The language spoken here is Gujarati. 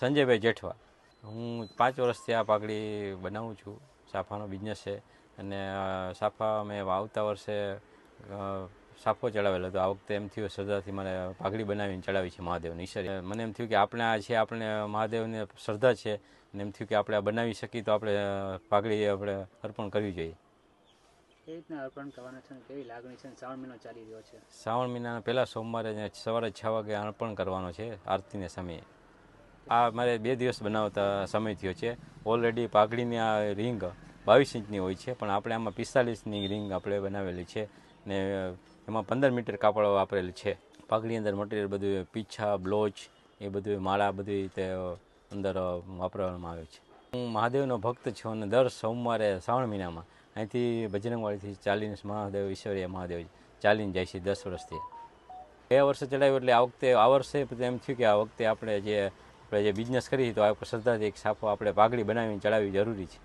સંજયભાઈ જેઠવા. હું પાંચ વર્ષથી આ પાઘડી બનાવું છું. સાફાનો બિઝનેસ છે. અને સાફા મેં આવતા વર્ષે સાફો ચડાવેલો હતો. આ વખતે એમ થયું શ્રદ્ધાથી મને પાઘડી બનાવીને ચડાવી છે મહાદેવની. ઈશ્વર મને એમ થયું કે આપણે આ છે આપણે મહાદેવને શ્રદ્ધા છે. અને એમ થયું કે આપણે આ બનાવી શકીએ તો આપણે પાઘડી આપણે અર્પણ કરવી જોઈએ. કેવી રીતના અર્પણ કરવાના છે કેવી લાગણી છે શ્રાવણ મહિનો ચાલી રહ્યો છે? શ્રાવણ મહિનાના પહેલા સોમવારે સવારે છ વાગે અર્પણ કરવાનો છે આરતીને સમયે. આ મારે બે દિવસ બનાવતા સમય થયો છે. ઓલરેડી પાઘડીની આ રિંગ બાવીસ ઇંચની હોય છે, પણ આપણે આમાં પિસ્તાલીસની રિંગ આપણે બનાવેલી છે ને એમાં પંદર મીટર કાપડ વાપરેલ છે. પાઘડી અંદર મટીરિયલ બધું પીછા, બ્લોચ, એ બધું માળા બધી રીતે અંદર વાપરવામાં આવે છે. હું મહાદેવનો ભક્ત છું અને દર સોમવારે શ્રાવણ મહિનામાં અહીંથી બજરંગવાડીથી ચાલીને મહાદેવ, ઈશ્વરીય મહાદેવ ચાલીને જાય છે દસ વર્ષથી. બે વર્ષે ચડાવ્યું એટલે આ વખતે, આ વર્ષે એમ થયું કે આ વખતે આપણે જે આપણે જે બિઝનેસ કરીએ તો આ શ્રદ્ધાથી એક સાફો આપણે પાઘડી બનાવીને ચડાવવી જરૂરી છે.